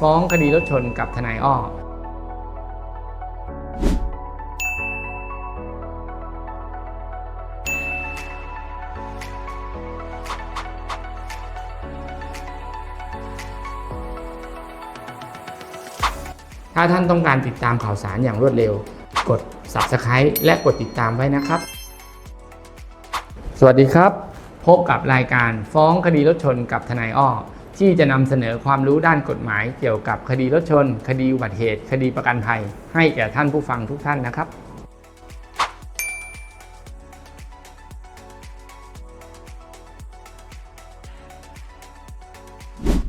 ฟ้องคดีรถชนกับทนายอ้อถ้าท่านต้องการติดตามข่าวสารอย่างรวดเร็ว กด subscribe และกดติดตามไว้นะครับ สวัสดีครับ พบกับรายการฟ้องคดีรถชนกับทนายอ้อ ที่จะนำเสนอความรู้ด้านกฎหมายเกี่ยวกับคดีรถชน คดีอุบัติเหตุ คดีประกันภัย ให้แก่ท่านผู้ฟังทุกท่านนะครับ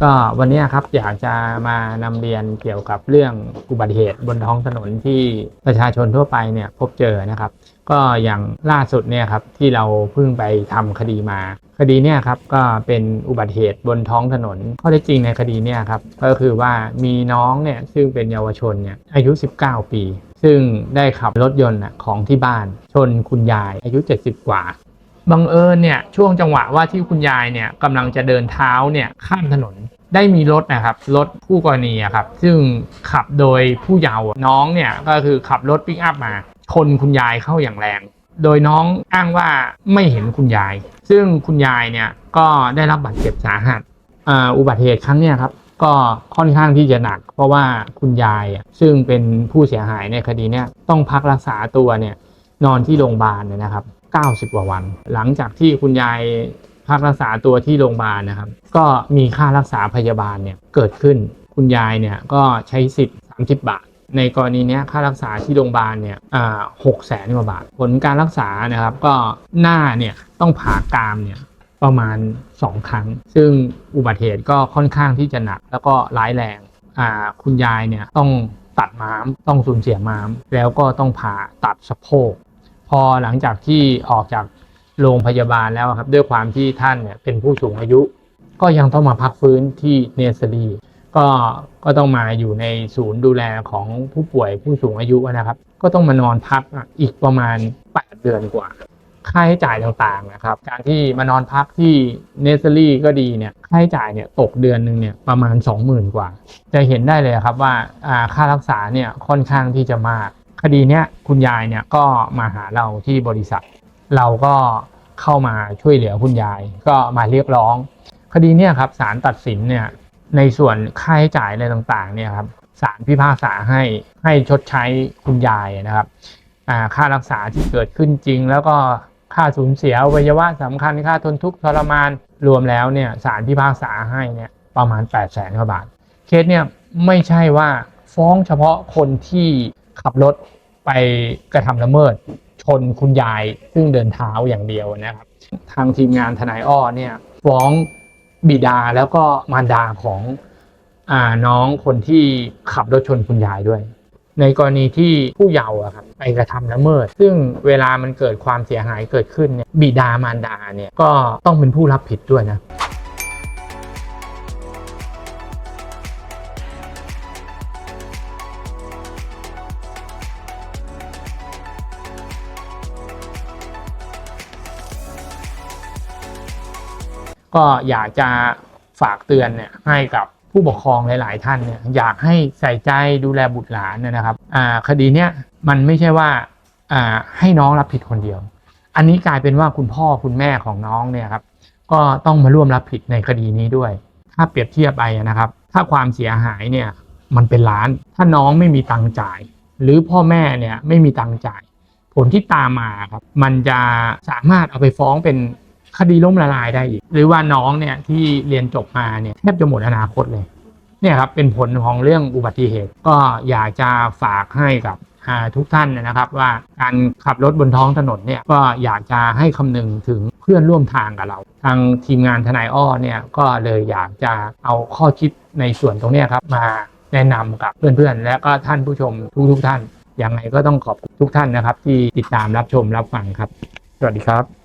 ก็วันนี้ครับอยากจะมานำเรียนเกี่ยวกับเรื่องอุบัติเหตุบนท้องถนนที่ประชาชนทั่วไปเนี่ยพบเจอนะครับ ก็อย่างล่าสุดเนี่ยครับที่เราเพิ่งไปทำคดีมา คดีเนี่ยครับก็เป็นอุบัติเหตุบนท้องถนน ข้อเท็จจริงในคดีเนี่ยครับก็คือว่ามีน้องเนี่ยซึ่งเป็นเยาวชนเนี่ยอายุ 19 ปี ซึ่งได้ขับรถยนต์ของที่บ้าน ชนคุณยายอายุ 70 กว่าบังเอิญเนี่ยช่วงจังหวะว่าที่คุณยายเนี่ยกำลังจะเดินเท้าเนี่ยข้ามถนนได้มีรถนะครับรถผู้กรณีครับซึ่งขับโดยผู้เยาว์น้องเนี่ยก็คือขับรถปิกอัพมาชนคุณยายเข้าอย่างแรง โดยน้องอ้างว่าไม่เห็นคุณยาย ซึ่งคุณยายเนี่ยก็ได้รับบาดเจ็บสาหัสอ,อุบัติเหตุครั้งนี้ครับก็ค่อนข้างที่จะหนัก เพราะว่าคุณยายซึ่งเป็นผู้เสียหายในคดีเนี้ยต้องพักรักษาตัวเนี่ยนอนที่โรงพยาบาลนนะครับ 90กว่าวัน หลังจากที่คุณยายพักรักษาตัวที่โรงพยาบาลนะครับ ก็มีค่ารักษาพยาบาลเนี่ยเกิดขึ้นคุณยายเนี่ยก็ใช้สิทธิ์ 30 บาท ในกรณีนี้ค่ารักษาที่โรงพยาบาลเนี่ยหกแสนกว่าบาท ผลการรักษานะครับก็หน้าเนี่ยต้องผ่ากรามเนี่ยประมาณ 2 ครั้ง ซึ่งอุบัติเหตุก็ค่อนข้างที่จะหนัก แล้วก็ร้ายแรงคุณยายเนี่ยต้องตัดม้าม ต้องสูญเสียม้าม แล้วก็ต้องผ่าตัดสะโพก พอหลังจากที่ออกจากโรงพยาบาลแล้วครับ ด้วยความที่ท่านเนี่ยเป็นผู้สูงอายุ ก็ยังต้องมาพักฟื้นที่เนสซอรี ก็ก็ต้องมาอยู่ในศูนย์ดูแลของผู้ป่วยผู้สูงอายุนะครับ ก็ต้องมานอนพักอีกประมาณ 8 เดือนกว่า ค่าใช้จ่ายต่างๆนะครับ การที่มานอนพักที่เนสซอรี่ก็ดีเนี่ยค่าใช้จ่ายเนี่ยตกเดือนหนึ่งเนี่ยประมาณ 20,000 กว่า จะเห็นได้เลยครับว่าอ่าค่ารักษาเนี่ยค่อนข้างที่จะมาก คดีเนี้ยคุณยายเนี่ยก็มาหาเราที่บริษัท เราก็เข้ามาช่วยเหลือคุณยาย ก็มาเรียกร้อง คดีเนี่ยครับศาลตัดสินเนี่ย ในส่วนค่าใช้จ่ายอะไรต่างๆเนี่ยครับศาลพิพากษาให้ให้ชดใช้คุณยายนะครับค่ารักษาที่เกิดขึ้นจริง แล้วก็ค่าสูญเสียอวัยวะสำคัญค่าทนทุกข์ทรมานรวมแล้วเนี่ยศาลพิพากษาให้เนี่ยประมาณ 8 0 0แสนกว่าบาท เคสเนี่ยไม่ใช่ว่าฟ้องเฉพาะคนที่ขับรถไปกระทำละเมิด ชนคุณยายซึ่งเดินเท้าอย่างเดียวนะครับ ทางทีมงานทนายอ้อเนี่ยฟ้อง บิดาแล้วก็มารดาของอาน้องคนที่ขับรถชนคุณยายด้วย ในกรณีที่ผู้เยาว์อะครับไปกระทำละเมิด ซึ่งเวลามันเกิดความเสียหายเกิดขึ้นเนี่ยบิดามารดาเนี่ยก็ต้องเป็นผู้รับผิดด้วยนะ ก็อยากจะฝากเตือนเนี่ยให้กับผู้ปกครองหลาย ๆ ท่านเนี่ยอยากให้ใส่ใจดูแลบุตรหลานนะครับคดีเนี้ยมันไม่ใช่ว่าอ่าให้น้องรับผิดคนเดียว อันนี้กลายเป็นว่าคุณพ่อคุณแม่ของน้องเนี่ยครับก็ต้องมาร่วมรับผิดในคดีนี้ด้วย ถ้าเปรียบเทียบไปนะครับ ถ้าความเสียหายเนี่ยมันเป็นล้าน ถ้าน้องไม่มีตังค์จ่าย หรือพ่อแม่เนี่ยไม่มีตังค์จ่าย ผลที่ตามมาครับมันจะสามารถเอาไปฟ้องเป็น คดีล้มละลายได้อีก หรือว่าน้องเนี่ยที่เรียนจบมาเนี่ยแทบจะหมดอนาคตเลยเนี่ยครับเป็นผลของเรื่องอุบัติเหตุ ก็อยากจะฝากให้กับทุกท่านนะครับว่าการขับรถบนท้องถนนเนี่ยก็อยากจะให้คำนึงถึงเพื่อนร่วมทางกับเรา ทางทีมงานทนายอ้อเนี่ยก็เลยอยากจะเอาข้อคิดในส่วนตรงนี้ครับมาแนะนำกับเพื่อนๆ และก็ท่านผู้ชมทุกๆท่านยังไงก็ต้องขอบคุณทุกท่านนะครับ ที่ติดตามรับชมรับฟังครับ สวัสดีครับ